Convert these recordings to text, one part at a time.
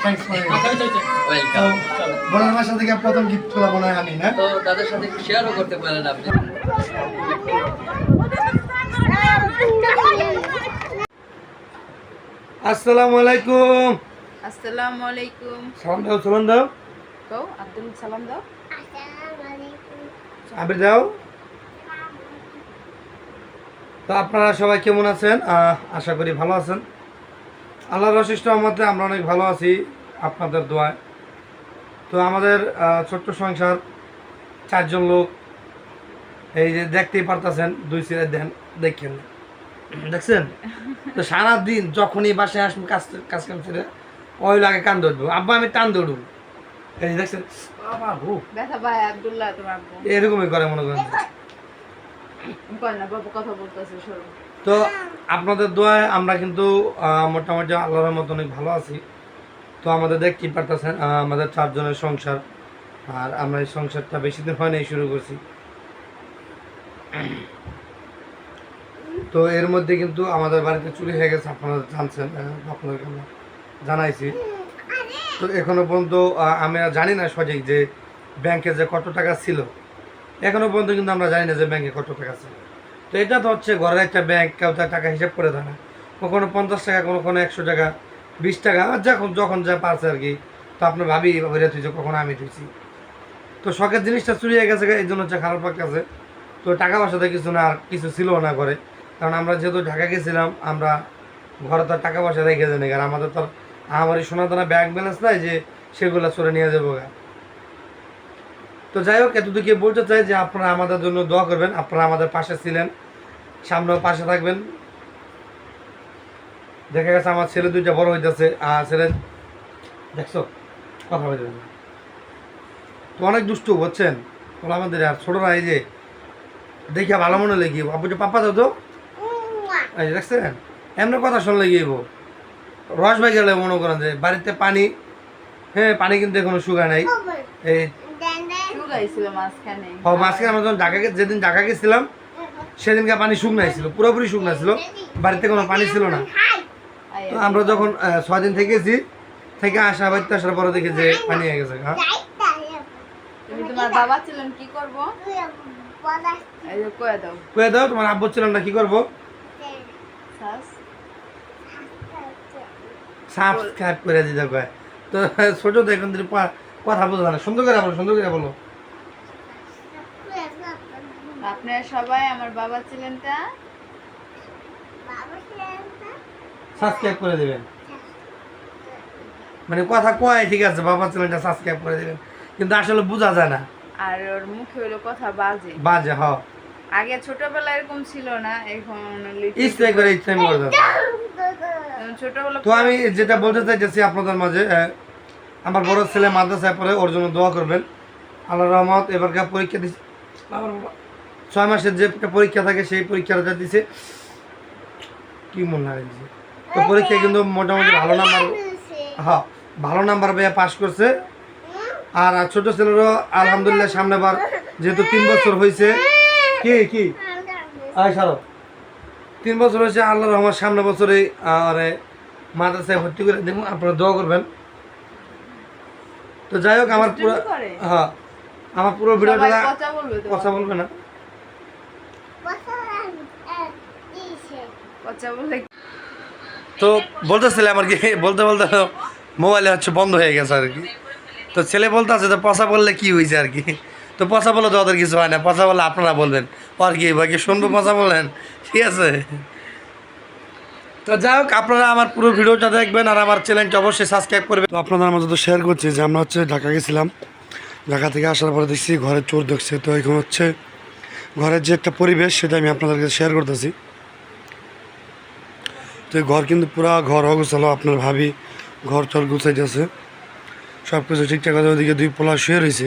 Thanks for welcome বোনের বাসা থেকে প্রথম গিফটগুলো মনে হয় আমি না? তো তাদের সাথে শেয়ারও করতে পারেন আপনি। আসসালামু আলাইকুম। আসসালামু আলাইকুম। সালাম দাও সালাম দাও। কও আব্দুল সালাম দাও। আবির দাও। তো আপনারা সবাই কেমন আছেন? আহ, আশা করি ভালো আছেন। আল্লাহর অশিষ্ট আমাদের আমরা অনেক ভালো আছি আপনাদের দোয়ায়। তো আমাদের ছোট্ট সংসার চারজন লোক এই যে দেখতেই পারতেছেন দুই সিরে দেন দেখেন। দেখছেন? তো সারাদিন যখনই বাসায় আসব কাজ কাজ কাম ছেড়ে ওই লাগে কান ধরবো। আব্বা আমি টান দৌড়ব এই দেখছেন? এরকমই করে মনে করেন কর না বাবু কথা বলতেছে সরো তো আপনাদের দোয়ায় আমরা কিন্তু মোটামুটি আল্লাহর মতো অনেক ভালো আছি। তো আমাদের দেখতেই পারতেছেন আমাদের চারজনের সংসার। আর আমরা এই সংসারটা বেশি দিন হয় শুরু করছি। তো এর মধ্যে কিন্তু আমাদের বাড়িতে চুরি হয়ে গেছে, আপনারা জানছেন আপনাদেরকে আমরা জানাইছি। তো এখনও পর্যন্ত আমি জানি না সঠিক যে ব্যাংকে যে কত টাকা ছিল এখনও পর্যন্ত কিন্তু আমরা জানি না যে ব্যাংকে কত টাকা ছিল তো এটা তো হচ্ছে ঘরের একটা ব্যাংক, কেউ তার টাকা হিসাব করে দেয় না। কখনো পঞ্চাশ টাকা কোনো একশো টাকা, বিশ টাকা যখন যখন যা পারছে আর কি, তো আপনার ভাবি ভরে তুইছে কখনো আমি তুইছি তো শখের জিনিসটা চুরি হয়ে গেছে এই জন্য হচ্ছে খারাপ লাগতেছে। তো টাকা পয়সাতে কিছু না, আর কিছু ছিল না করে কারণ আমরা যেহেতু ঢাকা গেছিলাম, আমরা ঘরে তো টাকা পয়সা রেখে যাই না কারণ আমাদের তো আর আমার এই সোনা দানা ব্যাংক ব্যালেন্স নাই যে সেগুলো চলে নিয়ে যাব গা। তো যাই হোক এতটুকু বলতে চাই যে আপনারা আমাদের জন্য দোয়া করবেন, আপনারা আমাদের পাশে ছিলেন, সামনেও পাশে থাকবেন। দেখা গেছে আমার ছেলে দুইটা বড় হইতেছে, আর ছেলে, দেখছ, কথা পারে না। তো অনেক দুষ্টু, বুঝছেন? তোমরা আমাদের আর ছোটরা এই যে, দেখিয়া ভালো মনে লেগে আপু যে পাপা দাও তো। এই দেখছেন? এমনি কথা শুনলে গিয়েব রস ভাই গেলে মনে করেন যে, বাড়িতে পানি হ্যাঁ পানি কিন্তু এখনও শুকায় নাই। এই শুকাইছিল মাঝখানে। আমরা যখন ঢাকা যেদিন ঢাকা গেছিলাম সেদিনকে পানি শুকনাই ছিল পুরোপুরি শুকনা ছিল বাড়িতে কোনো পানি ছিল না। তো আমরা যখন ছয় দিন থেকেছি থেকে আসা বাড়িতে আসার পরে দেখি যে পানি হয়ে গেছে হ্যাঁ। তুমি তোমার বাবা ছিলেন কি করব? কয়ে দাও। কয়ে দাও তোমার আব্বু ছিলাম না কি করব? শ্বাস সাবস্ক্রাইব করে দিতে কয়। তো ছোট তো এখন থেকে কথা বলতে না। সুন্দর করে বলো সুন্দর করে বলো। আপনারা সবাই আমার বাবা ছিলেন তা সাবস্ক্রাইব করে দেবেন। মানে কথা কয় ঠিক আছে বাবা চ্যানেলটা সাবস্ক্রাইব করে দেবেন। কিন্তু আসলে বোঝা যায় না। আর ওর মুখে হলো কথা বাজে। বাজে হ। আগে ছোটবেলা এরকম ছিল না এখন ইচ্ছে করে ইচ্ছে করে ছোটবেলা তো আমি যেটা বলতে চাইতেছি আপনাদের মাঝে আমার বড় ছেলে মাদ্রাসায় পড়ে ওর জন্য দোয়া করবেন। আল্লাহ রহমত এবারকার পরীক্ষা দিচ্ছে ছয় মাসের যে পরীক্ষা থাকে সেই পরীক্ষাটা দিছে কি মনে লাগে দিছে? তো পরীক্ষায় কিন্তু মোটামুটি ভালো নাম্বার হ্যাঁ ভালো নাম্বার পেয়ে পাশ করছে। আর ছোট ছেলেরও আলহামদুলিল্লাহ সামনেবার যেহেতু তিন বছর হয়েছে কি কি? আয় সারো। তিন বছর হয়েছে আল্লাহ রহমান সামনে বছরে আরে মাদ্রাসায় ভর্তি করে দেখুন আপনারা দোয়া করবেন। তো যাই হোক আমার পুরো হ্যাঁ আমার পুরো ভিডিওটা কথা বলবে না। তো বলতেছিলাম আর কি বলতে বলতে মোবাইলে হচ্ছে বন্ধ হয়ে গেছে আর কি। তো ছেলে বলতে আছে তো পচা বললে কি হয়েছে আর কি? তো পচা বলে তো ওদের কিছু হয় না পচা বললে আপনারা বলবেন। আর কি বাকি শুনব পচা বলেন? ঠিক আছে? তো যাই হোক আপনারা আমার পুরো ভিডিওটা দেখবেন আর আমার চ্যানেলটা অবশ্যই সাবস্ক্রাইব করবেন। তো আপনাদের মধ্যে তো শেয়ার করছি যে আমরা হচ্ছে ঢাকা গেছিলাম। ঢাকা থেকে আসার পরে দেখছি ঘরে চোর দেখছে। তো এখন হচ্ছে ঘরের যে একটা পরিবেশ, সেটা আমি আপনাদেরকে শেয়ার করতেছি। তো ঘর কিন্তু পুরা ঘর অগোছালো, আপনার ভাবি ঘর চর গুছাইতেছে। সব কিছু ঠিকঠাক আছে, ওদিকে দুই পোলা শুয়ে রয়েছে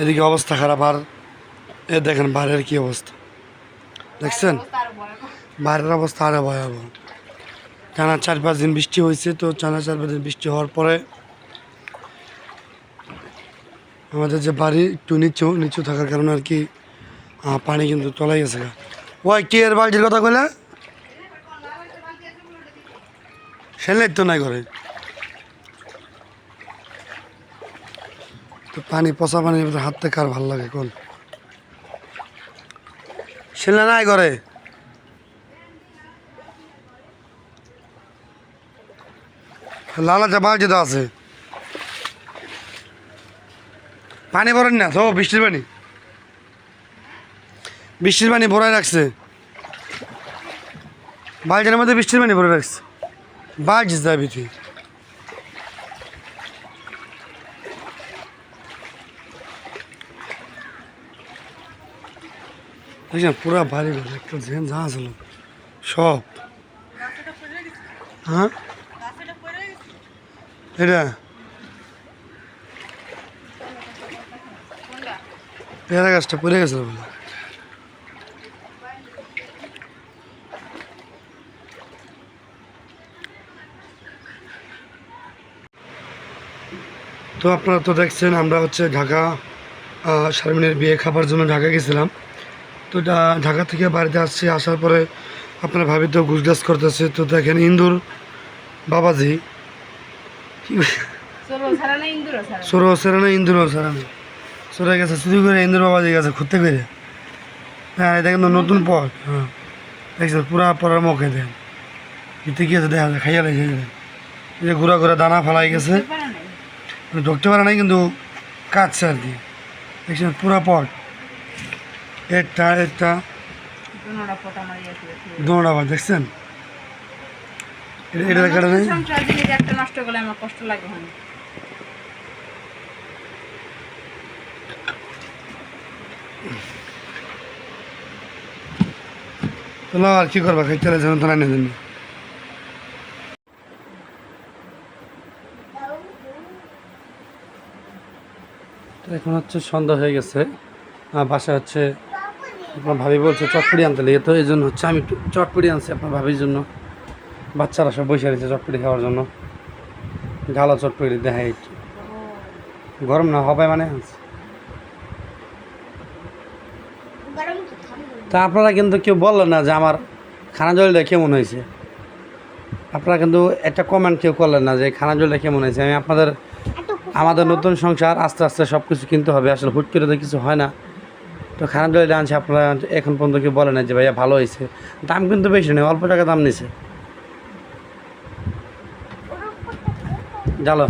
এদিকে অবস্থা খারাপ, আর এ দেখেন বাইরের কি অবস্থা। দেখছেন? বাইরের অবস্থা আরও ভয়াবহ। টানা চার পাঁচ দিন বৃষ্টি হয়েছে তো টানা চার পাঁচ দিন বৃষ্টি হওয়ার পরে আমাদের যে বাড়ি একটু নিচু নিচু থাকার কারণে আর কি পানি কিন্তু তলাই গেছে। ওই, কি এর বালতির কথা কইলা? সেলাই তো নাই ঘরে। তো পানি, পচা পানির ভিতরে হাঁটতে কার ভালো লাগে, কোন? সেলে নাই ঘরে? লালা বালতি তো আছে। পানি ভরেন না তো বৃষ্টির পানি। বৃষ্টির পানি ভরাই রাখছে। বালতির মধ্যে বৃষ্টির পানি ভরে রাখছে। বালতি যাবি তুই দেখছেন পুরা বাড়ি ঘর একটা জেন যা ছিল সব। হ্যাঁ? এটা? পেয়ারা গাছটা পড়ে গেছিল বলে। তো আপনারা তো দেখছেন আমরা হচ্ছে ঢাকা আহ, শারমিনের বিয়ে খাবার জন্য ঢাকা গেছিলাম। তো ঢাকা থেকে বাড়িতে আসছি আসার পরে আপনার ভাবি তো গুজগাছ করতেছে। তো দেখেন ইন্দুর বাবাজি। সরো সেরে না ইন্দুরও সেরে সরে গেছে শুধু করে ইন্দুর বাবাজি গেছে ঘুরতে করে হ্যাঁ এটা কিন্তু নতুন পথ হ্যাঁ। দেখছেন পুরা পরার মুখে দেন। ইতে কি আছে দেখা যায় খাইয়া লাগে এই যে ঘুরা ঘুরা দানা ফালাই গেছে। ঢুকতে পারে নাই। কিন্তু কাটছে আর কি। দেখছেন পুরা পট একটা একটা। দৌড় আবার দেখছেন? এটা- এটা কাটা নেই নষ্ট করলে আমার কষ্ট লাগে হয় আর কি করবা? খাইতে যেন তো না জন্য এখন হচ্ছে সন্ধ্যা হয়ে গেছে। আর বাসায় হচ্ছে আপনার ভাবি বলছে চটপড়ি আনতে লেগে। তো এই জন্য হচ্ছে আমি একটু চটপড়ি আনছি আপনার ভাবির জন্য। বাচ্চারা সব বসে রয়েছে চটপড়ি খাওয়ার জন্য। ঢালা চটপড়ি দেখাই একটু। গরম না, হবে মানে? আনছি তা আপনারা কিন্তু কেউ বললেন না যে আমার খানা জলটা কেমন হয়েছে। আপনারা কিন্তু একটা কমেন্ট কেউ করলেন না যে খানা জলটা কেমন হয়েছে। আমি আপনাদের, আমাদের নতুন সংসার, আস্তে আস্তে সব কিছু কিনতে হবে। আসলে হুট করে তো কিছু হয় না। তো খানা জলটা আনছে, আপনারা এখন পর্যন্ত কেউ বলে না যে ভাইয়া ভালো হয়েছে। দাম কিন্তু বেশি নেই, অল্প টাকা দাম নিছে। জালো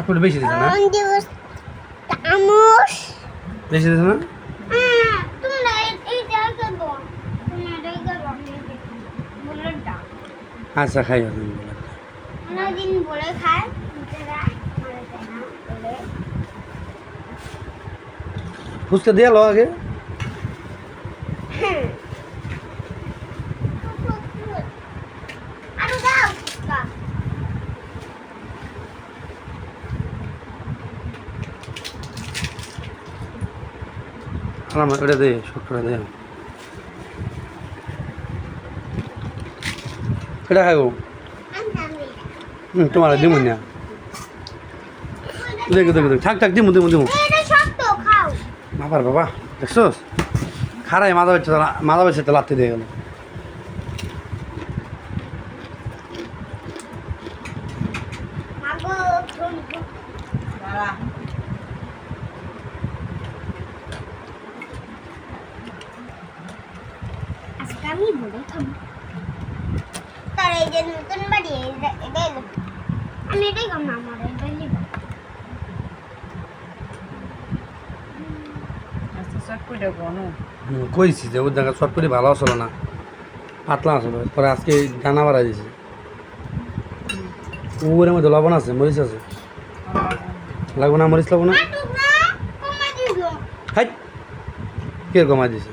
সব করে বেশি দিছে না? বেশি দিছে না. বুলেটটা আচ্ছা খাই অনেকদিন বলে। খায় ফুচকা দিয়ে লো আগে আরও দাও ফুচকা। আমার ওটা দে শুক্রটা দে। এটা খাইব। হুম, তোমার দিমু না। দেখো দেখো দেখো, থাক থাক, দিমু দিমু দিমু। এটা বাবার বাবা, দেখছোস? খারাই মাথা বেচে মাথা বেচে লাত্তি দিয়ে গেল মাগো দাঁড়া আজকে আমি বলে খাব তার এই যে নতুন বাড়ি এটা এটা এলো। আমি এটাই খাব না আমার এটাই আচ্ছা কইছি যে ওর দেখা চট করে ভালো আসলো না পাতলা আসলো পরে আজকে ডানা বাড়াই দিছে ওর মধ্যে লবণ আছে মরিচ আছে। লাগবে না মরিচ লাগবে না কমা হাই কে কমাই দিছে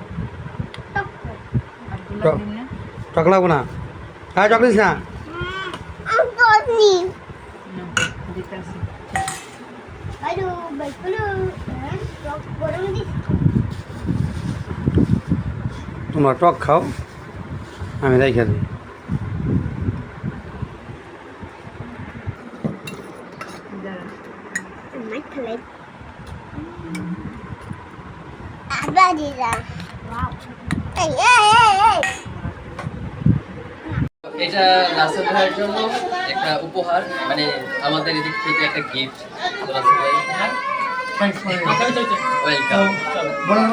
টক লাগবে না। হ্যাঁ চক দিস না। তোমরা টক খাও, আমি আমার খেলে আবার দিলাম। এটা রাসেল ভাইয়ের জন্য একটা উপহার মানে আমাদের এদিক থেকে একটা গিফট রাসেল ভাই। ওয়েলকাম বোনের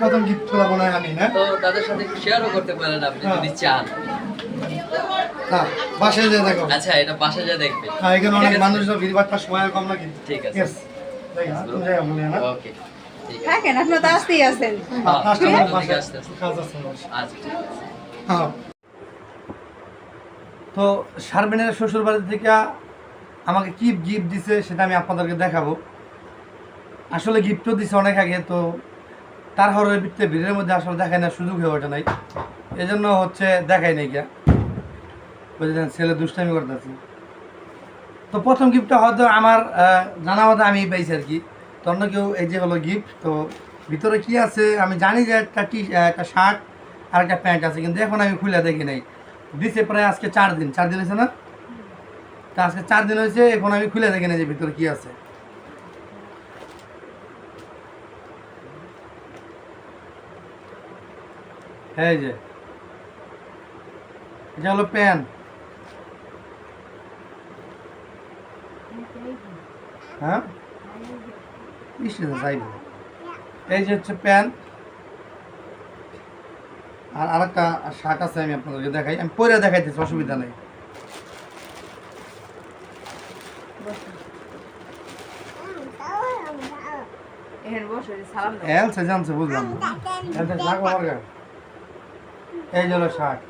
প্রথম গিফট পেলাম মনে হয় আমি না? তো তাদের সাথে শেয়ারও করতে পারেন আপনি যদি চান। হ্যাঁ বাসায় যেয়ে দেখো। আচ্ছা এটা বাসা যা দেখবে। হ্যাঁ এখানে অনেক ঠিক ভিড় সময় কম নাকি? আছে। মনে না? ওকে ঠিক আছে থাকেন আপনি তো আসতেই আছেন। হ্যাঁ, হ্যাঁ। তো শারমিনের শ্বশুর বাড়ি থেকে আমাকে কি গিফট দিছে সেটা আমি আপনাদেরকে দেখাবো। আসলে গিফটও দিছে অনেক আগে তো তার হরের ভিত্তিতে ভিড়ের মধ্যে আসলে দেখায় না সুযোগ হয়ে ওঠে নাই। এজন্য হচ্ছে দেখাই নাই গিয়া। বুঝলেন ছেলে দুষ্টামি করতেছে। তো প্রথম গিফটটা হয়তো আমার জানা মতো আমি পাইছি আর কি। তো অন্য কেউ, এই যে হলো গিফট তো ভিতরে কি আছে? আমি জানি যে একটা টি একটা শার্ট আর একটা প্যান্ট আছে, কিন্তু এখন আমি খুলে দেখি নাই। দিছে প্রায় আজকে চার দিন। চার দিন হয়েছে না? তা আজকে চার দিন হয়েছে, এখন আমি খুলে দেখি নাই যে ভিতরে কি আছে। এই যে, এটা হলো প্যান হ্যাঁ? যাইব। এই যে হচ্ছে প্যান। আর আরেকটা শার্ট আছে আমি আপনাদেরকে দেখাই। আমি পরে দেখাইতেছি অসুবিধা নেই। এল সে জানছে বুঝলাম। এই যে হলো শার্ট।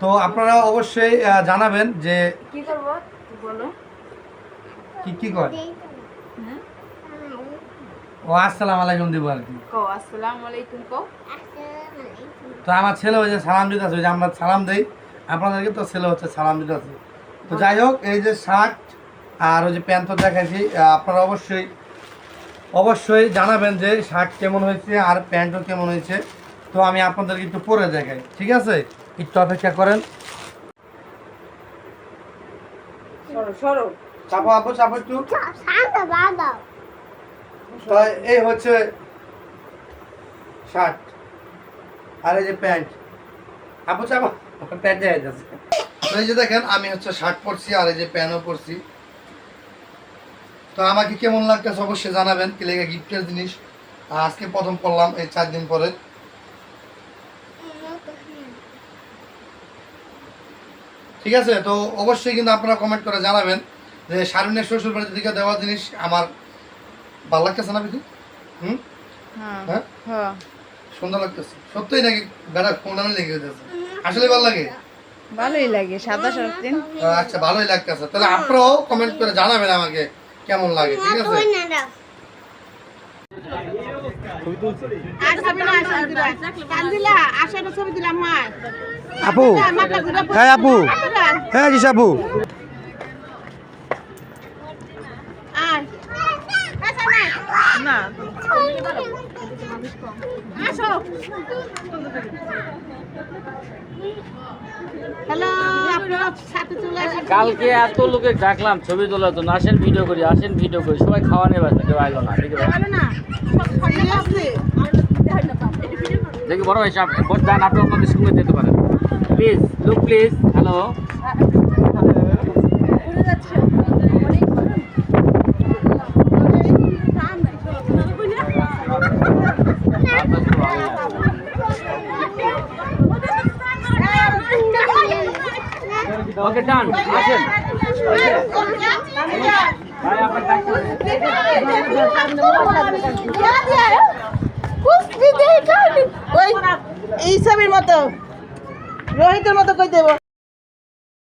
তো আপনারা অবশ্যই জানাবেন যে কি করব? বলো। কি কি করে হ্যাঁ? ও আসসালাম আলাইকুম দিব আর কি। কো আলাইকুম কো তো আমার ছেলে ওই যে সালাম দিতে আছে ওই যে আমরা সালাম দেই। আপনাদেরকে তো ছেলে হচ্ছে সালাম দিতে আছে। তো যাই হোক এই যে শার্ট আর ওই যে প্যান্ট তো দেখাইছি আপনারা অবশ্যই অবশ্যই জানাবেন যে শার্ট কেমন হয়েছে আর প্যান্টও কেমন হয়েছে। তো আমি আপনাদেরকে একটু পরে দেখাই ঠিক আছে? একটু অপেক্ষা করেন। সরো সরো। চাপো আপু চাপো একটু। শান্ত বাবা তো এই হচ্ছে শার্ট আর এই যে প্যান্ট। আপু চাপো। প্যান্ট দেখা যাচ্ছে। এই যে দেখেন আমি হচ্ছে শার্ট পরছি আর এই যে প্যান্টও পরছি। তো আমাকে কেমন লাগতেছে অবশ্যই জানাবেন কি লেগে গিফটের জিনিস। আজকে প্রথম করলাম এই চার দিন পরে। ঠিক আছে তো অবশ্যই কিন্তু আপনারা কমেন্ট করে জানাবেন। যে শারমিনের শ্বশুর বাড়ি থেকে দেওয়া জিনিস আমার ভালো লাগতেছে না বিধু হুম? হ্যাঁ হ্যাঁ? হ্যাঁ। সুন্দর লাগতেছে। সত্যিই নাকি বেড়া কোনটা লেগে যেতেছে আসলে ভালো লাগে? ভালোই লাগে সাদা শার্ট আচ্ছা ভালোই লাগতেছে। তাহলে আপনারাও কমেন্ট করে জানাবেন আমাকে কেমন লাগে ঠিক আছে? আপু। হ্যাঁ আপু। হ্যাঁ জিস আপু আয় আসা না। আপনার কালকে এত লোকে ডাকলাম ছবি তোলার জন্য। আসেন ভিডিও করি আসেন ভিডিও করি। সবাই খাওয়া নেবে কেউ আইলো না দেখি বড় ভাই সাহেব বড় যান আপনি আপনাদের সঙ্গে যেতে পারেন প্লিজ লুক প্লিজ হ্যালো ডান আসেন। ওই মতো রোহিতের মতো কই দেবো?